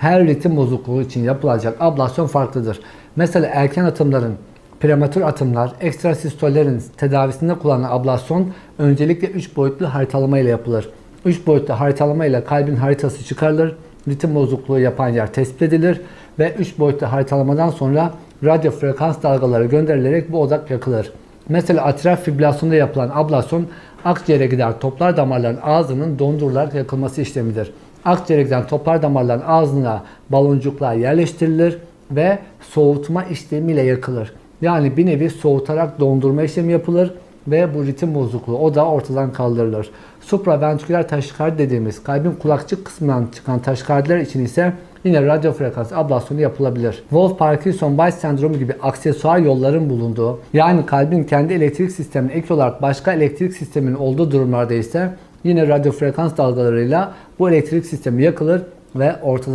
her ritim bozukluğu için yapılacak ablasyon farklıdır. Mesela erken atımların, prematür atımlar, ekstrasistollerin tedavisinde kullanılan ablasyon öncelikle 3 boyutlu haritalama ile yapılır. 3 boyutlu haritalama ile kalbin haritası çıkarılır, ritim bozukluğu yapan yer tespit edilir ve 3 boyutlu haritalamadan sonra radyo frekans dalgaları gönderilerek bu odak yakılır. Mesela atrial fibrilasyonda yapılan ablasyon akciğere gider toplar damarların ağzının dondurularak yakılması işlemidir. Akciğere giden toplar damarların ağzına baloncuklar yerleştirilir ve soğutma işlemiyle yakılır. Yani bir nevi soğutarak dondurma işlemi yapılır ve bu ritim bozukluğu o da ortadan kaldırılır. Supraventriküler taşikardi dediğimiz kalbin kulakçık kısmından çıkan taşikardiler için ise yine radyo frekans ablasyonu yapılabilir. Wolff-Parkinson-Weiss sendromu gibi aksesuar yolların bulunduğu yani kalbin kendi elektrik sistemine ek olarak başka elektrik sisteminin olduğu durumlarda ise yine radyo frekans dalgalarıyla bu elektrik sistemi yakılır ve ortadan